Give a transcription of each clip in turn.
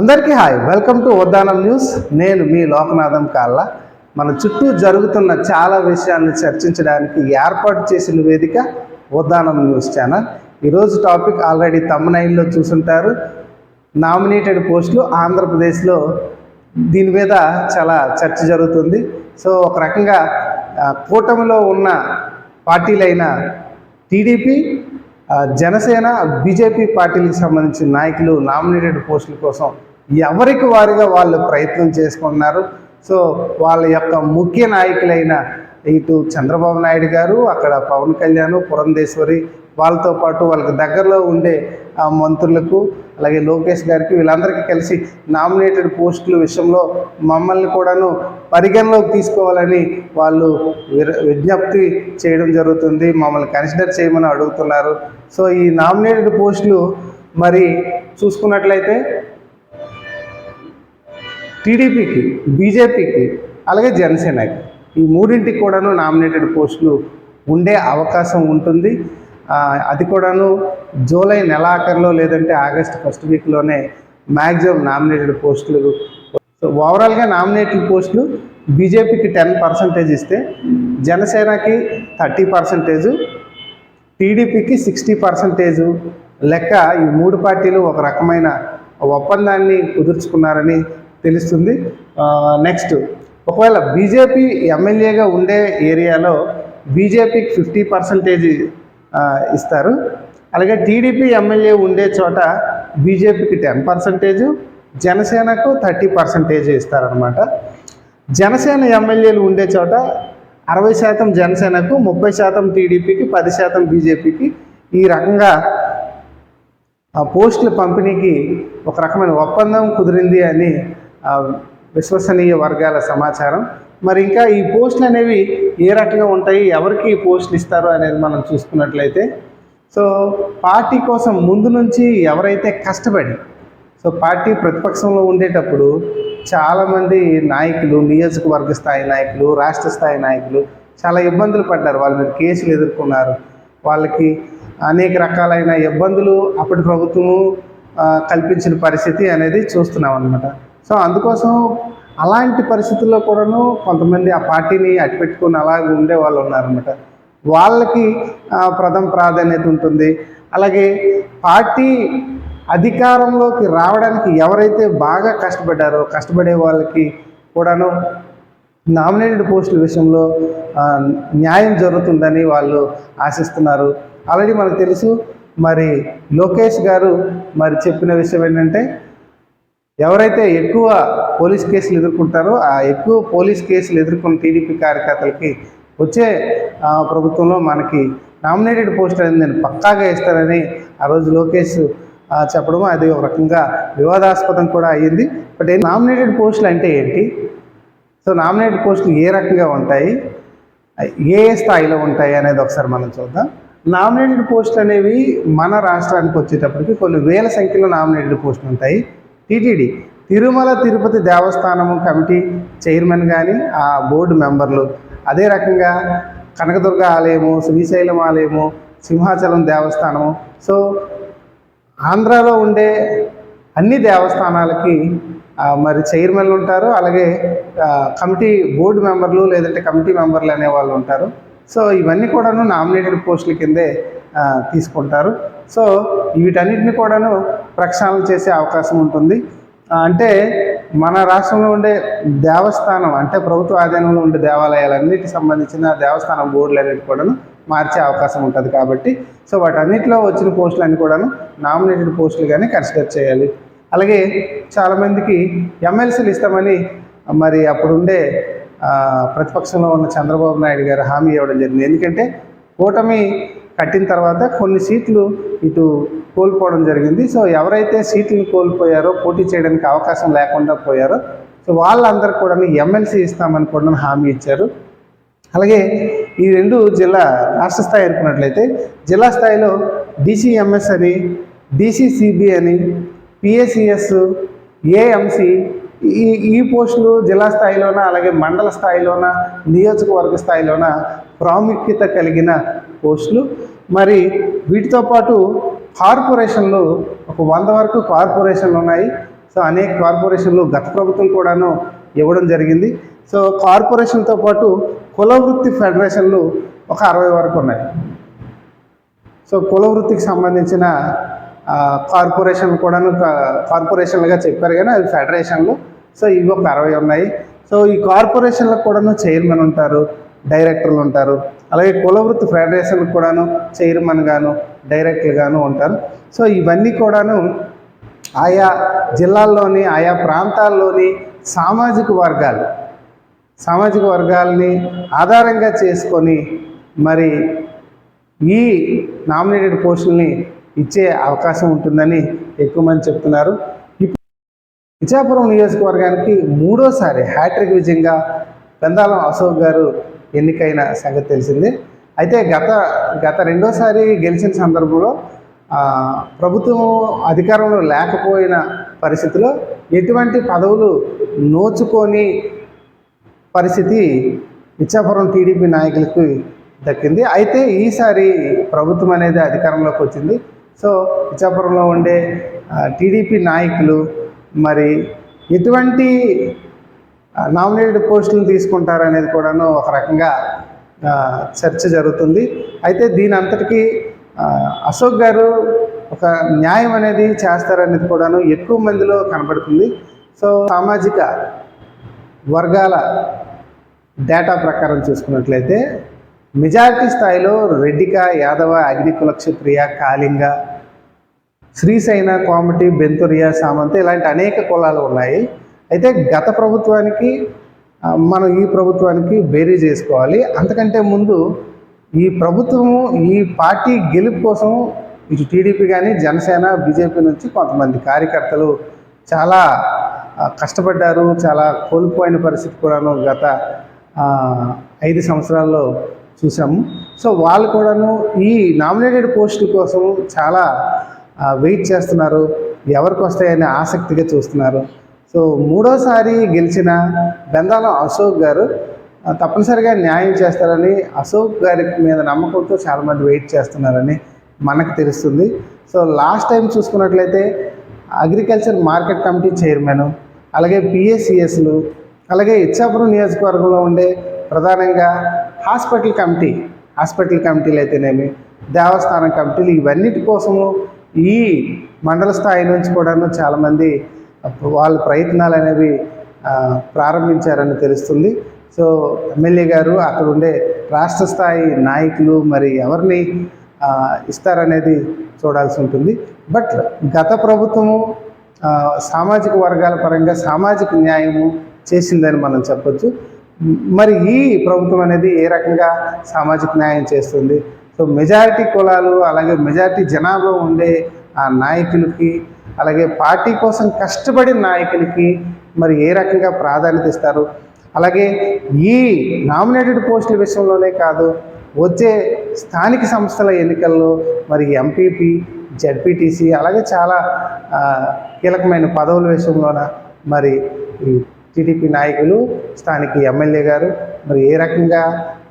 అందరికీ hi. Welcome to Uddanam news. నేను మీ లోకనాథం కాళ్ళ. మన చుట్టూ జరుగుతున్న చాలా విషయాలను చర్చించడానికి ఏర్పాటు చేసిన వేదిక ఉద్దానం న్యూస్ ఛానల్. ఈరోజు టాపిక్ ఆల్రెడీ తమ్మనైల్లో చూసుంటారు. నామినేటెడ్ పోస్టులు ఆంధ్రప్రదేశ్లో దీని మీద చాలా చర్చ జరుగుతుంది. సో ఒక రకంగా కూటమిలో ఉన్న పార్టీలైన టీడీపీ జనసేన బీజేపీ పార్టీలకు సంబంధించిన నాయకులు నామినేటెడ్ పోస్టుల కోసం ఎవరికి వారిగా వాళ్ళు ప్రయత్నం చేసుకుంటున్నారు? సో వాళ్ళ యొక్క ముఖ్య నాయకులైన ఇటు చంద్రబాబు నాయుడు గారు అక్కడ పవన్ కళ్యాణ్ పురంధేశ్వరి వాళ్ళతో పాటు వాళ్ళకి దగ్గరలో ఉండే మంత్రులకు అలాగే లోకేష్ గారికి వీళ్ళందరికీ కలిసి నామినేటెడ్ పోస్టుల విషయంలో మమ్మల్ని కూడాను పరిగణలోకి తీసుకోవాలని వాళ్ళు విజ్ఞప్తి చేయడం జరుగుతుంది. మమ్మల్ని కన్సిడర్ చేయమని అడుగుతున్నారు. సో ఈ నామినేటెడ్ పోస్టులు మరి చూసుకున్నట్లయితే టీడీపీకి బీజేపీకి అలాగే జనసేనకి ఈ మూడింటికి కూడాను నామినేటెడ్ పోస్టులు ఉండే అవకాశం ఉంటుంది. అది కూడాను జూలై నెలాఖరులో లేదంటే ఆగస్ట్ ఫస్ట్ వీక్లోనే మ్యాక్సిమం నామినేటెడ్ పోస్టులు సో ఓవరాల్గా నామినేటెడ్ పోస్టులు బీజేపీకి టెన్ పర్సెంటేజ్ ఇస్తే జనసేనకి థర్టీ పర్సంటేజు టీడీపీకి సిక్స్టీ పర్సెంటేజు లెక్క ఈ మూడు పార్టీలు ఒక రకమైన ఒప్పందాన్ని కుదుర్చుకున్నారని తెలుస్తుంది. నెక్స్ట్ ఒకవేళ బీజేపీ ఎమ్మెల్యేగా ఉండే ఏరియాలో బీజేపీకి ఫిఫ్టీ పర్సెంటేజ్ ఇస్తారు. అలాగే టీడీపీ ఎమ్మెల్యే ఉండే చోట బీజేపీకి టెన్ పర్సంటేజు జనసేనకు థర్టీ పర్సెంటేజ్ ఇస్తారనమాట జనసేన ఎమ్మెల్యేలు ఉండే చోట అరవై శాతం జనసేనకు ముప్పై శాతం టీడీపీకి పది శాతం బీజేపీకి ఈ రకంగా ఆ పోస్టుల పంపిణీకి ఒక రకమైన ఒప్పందం కుదిరింది అని విశ్వసనీయ వర్గాల సమాచారం. మరి ఇంకా ఈ పోస్టులు అనేవి ఏ రకంగా ఉంటాయి ఎవరికి ఈ పోస్టులు ఇస్తారు అనేది మనం చూసుకున్నట్లయితే సో పార్టీ కోసం ముందు నుంచి ఎవరైతే కష్టపడి సో పార్టీ ప్రతిపక్షంలో ఉండేటప్పుడు చాలామంది నాయకులు నియోజకవర్గ స్థాయి నాయకులు రాష్ట్ర స్థాయి నాయకులు చాలా ఇబ్బందులు పడ్డారు. వాళ్ళ మీద కేసులు ఎదుర్కొన్నారు. వాళ్ళకి అనేక రకాలైన ఇబ్బందులు అప్పటి ప్రభుత్వము కల్పించిన పరిస్థితి అనేది చూస్తున్నాం అనమాట సో అందుకోసం అలాంటి పరిస్థితుల్లో కూడాను కొంతమంది ఆ పార్టీని అట్టిపెట్టుకుని అలాగే ఉండే వాళ్ళు ఉన్నారనమాట వాళ్ళకి ప్రథమ ప్రాధాన్యత ఉంటుంది. అలాగే పార్టీ అధికారంలోకి రావడానికి ఎవరైతే బాగా కష్టపడ్డారో కష్టపడే వాళ్ళకి కూడాను నామినేటెడ్ పోస్టుల విషయంలో న్యాయం జరుగుతుందని వాళ్ళు ఆశిస్తున్నారు. ఆల్రెడీ మనకు తెలుసు మరి లోకేష్ గారు మరి చెప్పిన విషయం ఏంటంటే ఎవరైతే ఎక్కువ పోలీస్ కేసులు ఎదుర్కొంటారో ఆ ఎక్కువ పోలీస్ కేసులు ఎదుర్కొన్న టీడీపీ కార్యకర్తలకి వచ్చే ప్రభుత్వంలో మనకి నామినేటెడ్ పోస్ట్ అనేది నేను పక్కాగా ఇస్తానని ఆ రోజు లోకేష్ చెప్పడం అది ఒక రకంగా వివాదాస్పదం కూడా అయ్యింది. బట్ నామినేటెడ్ పోస్టులు అంటే ఏంటి? సో నామినేటెడ్ పోస్టులు ఏ రకంగా ఉంటాయి? ఏ ఏ స్థాయిలో ఉంటాయి అనేది ఒకసారి మనం చూద్దాం. నామినేటెడ్ పోస్టులు అనేవి మన రాష్ట్రానికి వచ్చేటప్పటికి కొన్ని వేల సంఖ్యలో నామినేటెడ్ పోస్టులు ఉంటాయి. టీటీడీ తిరుమల తిరుపతి దేవస్థానము కమిటీ చైర్మన్ కానీ ఆ బోర్డు మెంబర్లు. అదే రకంగా కనకదుర్గ ఆలయము శ్రీశైలం ఆలయము సింహాచలం దేవస్థానము. సో ఆంధ్రాలో ఉండే అన్ని దేవస్థానాలకి మరి చైర్మన్లు ఉంటారు. అలాగే కమిటీ బోర్డు మెంబర్లు లేదంటే కమిటీ మెంబర్లు అనే వాళ్ళు ఉంటారు. సో ఇవన్నీ కూడాను నామినేటెడ్ పోస్టుల కిందే తీసుకుంటారు. సో వీటన్నిటిని కూడాను ప్రక్షాళన చేసే అవకాశం ఉంటుంది. అంటే మన రాష్ట్రంలో ఉండే దేవస్థానం అంటే ప్రభుత్వ ఆధీనంలో ఉండే దేవాలయాలన్నిటికి సంబంధించిన దేవస్థానం బోర్డులు అనేవి కూడాను మార్చే అవకాశం ఉంటుంది కాబట్టి సో వాటన్నిటిలో వచ్చిన పోస్టులన్నీ కూడాను నామినేటెడ్ పోస్టులుగానే కన్సిడర్ చేయాలి. అలాగే చాలామందికి ఎమ్మెల్సీలు ఇస్తామని మరి అప్పుడుండే ప్రతిపక్షంలో ఉన్న చంద్రబాబు నాయుడు గారు హామీ ఇవ్వడం జరిగింది. ఎందుకంటే కూటమి కట్టిన తర్వాత కొన్ని సీట్లు ఇటు కోల్పోవడం జరిగింది. సో ఎవరైతే సీట్లను కోల్పోయారో పోటీ చేయడానికి అవకాశం లేకుండా పోయారో సో వాళ్ళందరూ కూడా ఎమ్మెల్సీ ఇస్తామని కూడా హామీ ఇచ్చారు. అలాగే ఈ రెండు జిల్లా రాష్ట్ర స్థాయి అనుకున్నట్లయితే జిల్లా స్థాయిలో డిసిఎంఎస్ అని డిసిసిబి అని పిఎసిఎస్ ఏఎంసి ఈ ఈ పోస్టులు జిల్లా స్థాయిలోన అలాగే మండల స్థాయిలోన నియోజకవర్గ స్థాయిలోన ప్రాముఖ్యత కలిగిన పోస్టులు. మరి వీటితో పాటు కార్పొరేషన్లు ఒక వంద వరకు కార్పొరేషన్లు ఉన్నాయి. సో అనేక కార్పొరేషన్లు గత ప్రభుత్వం కూడాను ఇవ్వడం జరిగింది. సో కార్పొరేషన్తో పాటు కులవృత్తి ఫెడరేషన్లు ఒక అరవై వరకు ఉన్నాయి. సో కులవృత్తికి సంబంధించిన కార్పొరేషన్ కార్పొరేషన్లు కూడాను కా- కార్పొరేషన్లుగా చెప్పారు కానీ అవి ఫెడరేషన్లు. సో ఇవి ఒక అరవై ఉన్నాయి. సో ఈ కార్పొరేషన్లకు కూడాను చైర్మన్ ఉంటారు డైరెక్టర్లు ఉంటారు. అలాగే కులవృత్తి ఫెడరేషన్లకు కూడాను చైర్మన్ గాను డైరెక్ట్గాను ఉంటారు. సో ఇవన్నీ కూడాను ఆయా జిల్లాల్లోని ఆయా ప్రాంతాల్లోని సామాజిక వర్గాలు సామాజిక వర్గాల్ని ఆధారంగా చేసుకొని మరి ఈ నామినేటెడ్ పోస్టుల్ని ఇచ్చే అవకాశం ఉంటుందని ఎక్కువ మంది చెప్తున్నారు. ఇప్పుడు ఇచ్చాపురం నియోజకవర్గానికి మూడోసారి హ్యాట్రిక్ విజయంగా పెందాలం అశోక్ గారు ఎన్నికైన సంగతి తెలిసిందే. అయితే గత గత రెండోసారి గెలిచిన సందర్భంలో ప్రభుత్వం అధికారంలో లేకపోయిన పరిస్థితిలో ఎటువంటి పదవులు నోచుకొని పరిస్థితి ఇచ్చాపురం టీడీపీ నాయకులకు దక్కింది. అయితే ఈసారి ప్రభుత్వం అనేది అధికారంలోకి వచ్చింది. సో ఇచ్చాపురంలో ఉండే టీడీపీ నాయకులు మరి ఎటువంటి నామినేటెడ్ పోస్టులు తీసుకుంటారనేది కూడాను ఒక రకంగా చర్చ జరుగుతుంది. అయితే దీని అంతటికీ అశోక్ గారు ఒక న్యాయం అనేది చేస్తారనేది కూడాను ఎక్కువ మందిలో కనబడుతుంది. సో సామాజిక వర్గాల డేటా ప్రకారం చూసుకున్నట్లయితే మెజారిటీ స్థాయిలో రెడ్డిక యాదవ అగ్ని క్షత్రియ కాళింగ శ్రీశైన కోమటి బెంతురియా సామంత ఇలాంటి అనేక కులాలు ఉన్నాయి. అయితే గత ప్రభుత్వానికి మనం ఈ ప్రభుత్వానికి బేరీ చేసుకోవాలి. అంతకంటే ముందు ఈ ప్రభుత్వము ఈ పార్టీ గెలుపు కోసం ఇటు టీడీపీ కానీ జనసేన బీజేపీ నుంచి కొంతమంది కార్యకర్తలు చాలా కష్టపడ్డారు. చాలా కోల్పోయిన పరిస్థితి కూడాను గత ఐదు సంవత్సరాల్లో చూసాము. సో వాళ్ళు కూడాను ఈ నామినేటెడ్ పోస్టు కోసం చాలా వెయిట్ చేస్తున్నారు. ఎవరికి వస్తాయని ఆసక్తిగా చూస్తున్నారు. సో మూడోసారి గెలిచిన బెందాలం అశోక్ గారు తప్పనిసరిగా న్యాయం చేస్తారని అశోక్ గారి మీద నమ్మకంతో చాలామంది వెయిట్ చేస్తున్నారని మనకు తెలుస్తుంది. సో లాస్ట్ టైం చూసుకున్నట్లయితే అగ్రికల్చర్ మార్కెట్ కమిటీ చైర్మన్ అలాగే పిఎస్సిఎస్లు అలాగే ఇచ్చాపురం నియోజకవర్గంలో ఉండే ప్రధానంగా హాస్పిటల్ కమిటీ హాస్పిటల్ కమిటీలు అయితేనేమి దేవస్థానం కమిటీలు ఇవన్నిటి కోసము ఈ మండల స్థాయి నుంచి కూడాను చాలామంది వాళ్ళ ప్రయత్నాలు అనేవి ప్రారంభించారని తెలుస్తుంది. సో ఎమ్మెల్యే గారు అక్కడ ఉండే రాష్ట్ర స్థాయి నాయకులు మరి ఎవరిని ఇస్తారనేది చూడాల్సి ఉంటుంది. బట్ గత ప్రభుత్వము సామాజిక వర్గాల పరంగా సామాజిక న్యాయము చేసిందని మనం చెప్పొచ్చు. మరి ఈ ప్రభుత్వం అనేది ఏ రకంగా సామాజిక న్యాయం చేస్తుంది? సో మెజారిటీ కులాలు అలాగే మెజారిటీ జనాభా ఉండే ఆ నాయకులకి అలాగే పార్టీ కోసం కష్టపడిన నాయకునికి మరి ఏ రకంగా ప్రాధాన్యత ఇస్తారు? అలాగే ఈ నామినేటెడ్ పోస్టుల విషయంలోనే కాదు వచ్చే స్థానిక సంస్థల ఎన్నికల్లో మరి ఎంపీపీ జడ్పీటీసీ అలాగే చాలా కీలకమైన పదవుల విషయంలోన మరి ఈ టీడీపీ నాయకులు స్థానిక ఎమ్మెల్యే గారు మరి ఏ రకంగా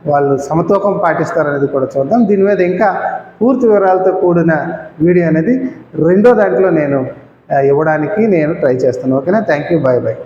వాళ్ళు సమతూకం పాటిస్తారనేది కూడా చూద్దాం. దీని మీద ఇంకా పూర్తి వివరాలతో కూడిన వీడియో అనేది రెండో దాంట్లో నేను ఇవ్వడానికి నేను ట్రై చేస్తాను. ఓకేనా? Thank you bye bye